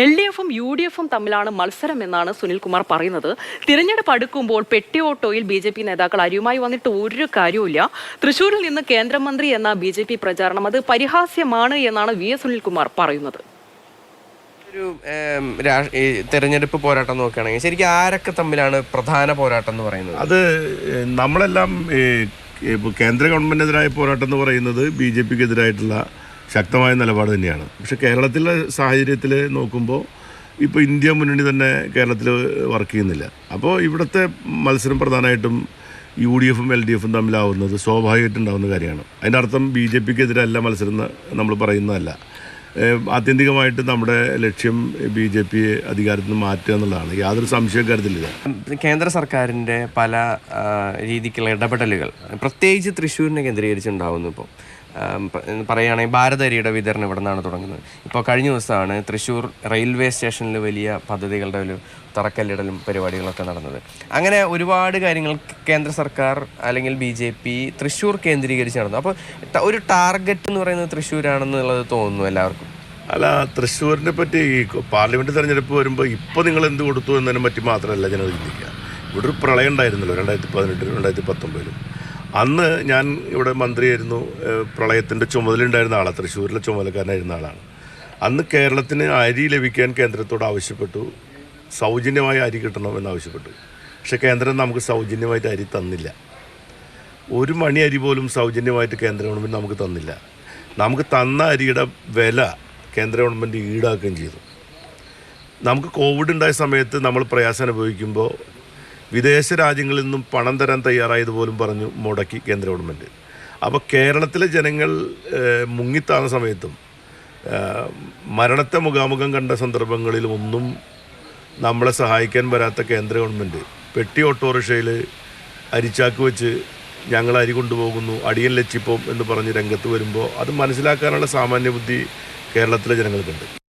L D എഫും U D എഫും തമ്മിലാണ് മത്സരം എന്നാണ് സുനിൽകുമാർ പറയുന്നത്. തിരഞ്ഞെടുപ്പ് അടുക്കുമ്പോൾ പെട്ടി ഓട്ടോയിൽ ബി ജെ പി നേതാക്കൾ അരിയുമായി വന്നിട്ട് ഒരു കാര്യവുമില്ല. തൃശൂരിൽ നിന്ന് കേന്ദ്രമന്ത്രി എന്ന ബി ജെ പി പ്രചാരണം അത് പരിഹാസ്യമാണ് എന്നാണ് വി എസ് സുനിൽകുമാർ പറയുന്നത്. ഒരു തെരഞ്ഞെടുപ്പ് പോരാട്ടം നോക്കുകയാണെങ്കിൽ ശരിക്കും ആരൊക്കെ തമ്മിലാണ് പ്രധാന പോരാട്ടം എന്ന് പറയുന്നത്? അത് നമ്മളെല്ലാം കേന്ദ്ര ഗവൺമെന്റിനെതിരായ പോരാട്ടം എന്ന് പറയുന്നത് ബി ജെ പിക്ക് എതിരായിട്ടുള്ള ശക്തമായ നിലപാട് തന്നെയാണ്. പക്ഷെ കേരളത്തിലെ സാഹചര്യത്തിൽ നോക്കുമ്പോൾ ഇപ്പോൾ ഇന്ത്യ മുന്നണി തന്നെ കേരളത്തിൽ വർക്ക് ചെയ്യുന്നില്ല. അപ്പോൾ ഇവിടുത്തെ മത്സരം പ്രധാനമായിട്ടും യു ഡി എഫും എൽ ഡി എഫും തമ്മിലാവുന്നത് സ്വാഭാവികമായിട്ടുണ്ടാവുന്ന കാര്യമാണ്. അതിന്റെ അർത്ഥം ബി ജെ പിക്ക് എതിരല്ല മത്സരം നമ്മൾ പറയുന്നതല്ല. ആത്യന്തികമായിട്ട് നമ്മുടെ ലക്ഷ്യം ബി ജെ പി അധികാരത്തിൽ നിന്ന് മാറ്റുക എന്നുള്ളതാണ്. യാതൊരു സംശയം കരുതലില്ല കേന്ദ്ര സർക്കാരിന്റെ പല രീതിക്കുള്ള ഇടപെടലുകൾ പ്രത്യേകിച്ച് തൃശ്ശൂരിനെ കേന്ദ്രീകരിച്ചുണ്ടാവുന്നു ഇപ്പോൾ പറയുകയാണെങ്കിൽ ഭാരതരിയുടെ വിതരണം ഇവിടെ നിന്നാണ് തുടങ്ങുന്നത്. ഇപ്പോൾ കഴിഞ്ഞ ദിവസമാണ് തൃശ്ശൂർ റെയിൽവേ സ്റ്റേഷനിൽ വലിയ പദ്ധതികളുടെ ഒരു തറക്കല്ലിടലും പരിപാടികളൊക്കെ നടന്നത്. അങ്ങനെ ഒരുപാട് കാര്യങ്ങൾ കേന്ദ്ര സർക്കാർ അല്ലെങ്കിൽ ബി ജെ പി തൃശ്ശൂർ കേന്ദ്രീകരിച്ച് നടന്നു. അപ്പോൾ ഒരു ടാർഗറ്റ് എന്ന് പറയുന്നത് തൃശ്ശൂരാണെന്നുള്ളത് തോന്നുന്നു എല്ലാവർക്കും. അല്ല തൃശ്ശൂരിനെ പറ്റി ഈ പാർലമെന്റ് തെരഞ്ഞെടുപ്പ് വരുമ്പോൾ ഇപ്പോൾ നിങ്ങൾ എന്ത് കൊടുത്തു എന്നതിനെ പറ്റി മാത്രമല്ല ജനങ്ങൾ ചിന്തിക്കുക. ഇവിടെ ഒരു പ്രളയം ഉണ്ടായിരുന്നല്ലോ രണ്ടായിരത്തി പതിനെട്ടിലും രണ്ടായിരത്തി പത്തൊമ്പതിലും. അന്ന് ഞാൻ ഇവിടെ മന്ത്രിയായിരുന്നു പ്രളയത്തിന്റെ ചുമതലയുണ്ടായിരുന്ന ആളാണ് തൃശ്ശൂരിലെ ചുമതലക്കാരനായിരുന്ന ആളാണ്. അന്ന് കേരളത്തിന് അരി ലഭിക്കാൻ കേന്ദ്രത്തോട് ആവശ്യപ്പെട്ടു. സൗജന്യമായ അരി കിട്ടണമെന്ന് ആവശ്യപ്പെട്ടു. പക്ഷേ കേന്ദ്രം നമുക്ക് സൗജന്യമായിട്ട് അരി തന്നില്ല. ഒരു മണി അരി പോലും സൗജന്യമായിട്ട് കേന്ദ്ര ഗവൺമെന്റ് നമുക്ക് തന്നില്ല. നമുക്ക് തന്ന അരിയുടെ വില കേന്ദ്ര ഗവൺമെന്റ് ഈടാക്കുകയും ചെയ്തു. നമുക്ക് കോവിഡ് ഉണ്ടായ സമയത്ത് നമ്മൾ പ്രയാസം അനുഭവിക്കുമ്പോൾ വിദേശ രാജ്യങ്ങളിൽ നിന്നും പണം തരാൻ തയ്യാറായത് പോലും പറഞ്ഞു മുടക്കി കേന്ദ്ര ഗവൺമെന്റ് അപ്പോൾ കേരളത്തിലെ ജനങ്ങൾ മുങ്ങിത്താന്ന സമയത്തും മരണത്തെ മുഖാമുഖം കണ്ട സന്ദർഭങ്ങളിലും ഒന്നും നമ്മളെ സഹായിക്കാൻ വരാത്ത കേന്ദ്ര ഗവൺമെന്റ് പെട്ടി ഓട്ടോറിക്ഷയിൽ അരിച്ചാക്ക് വെച്ച് ഞങ്ങൾ അരി കൊണ്ടുപോകുന്നു അടിയൻ ലച്ചിപ്പം എന്ന് പറഞ്ഞ് രംഗത്ത് വരുമ്പോൾ അത് മനസ്സിലാക്കാനുള്ള സാമാന്യ ബുദ്ധി കേരളത്തിലെ ജനങ്ങൾക്കുണ്ട്.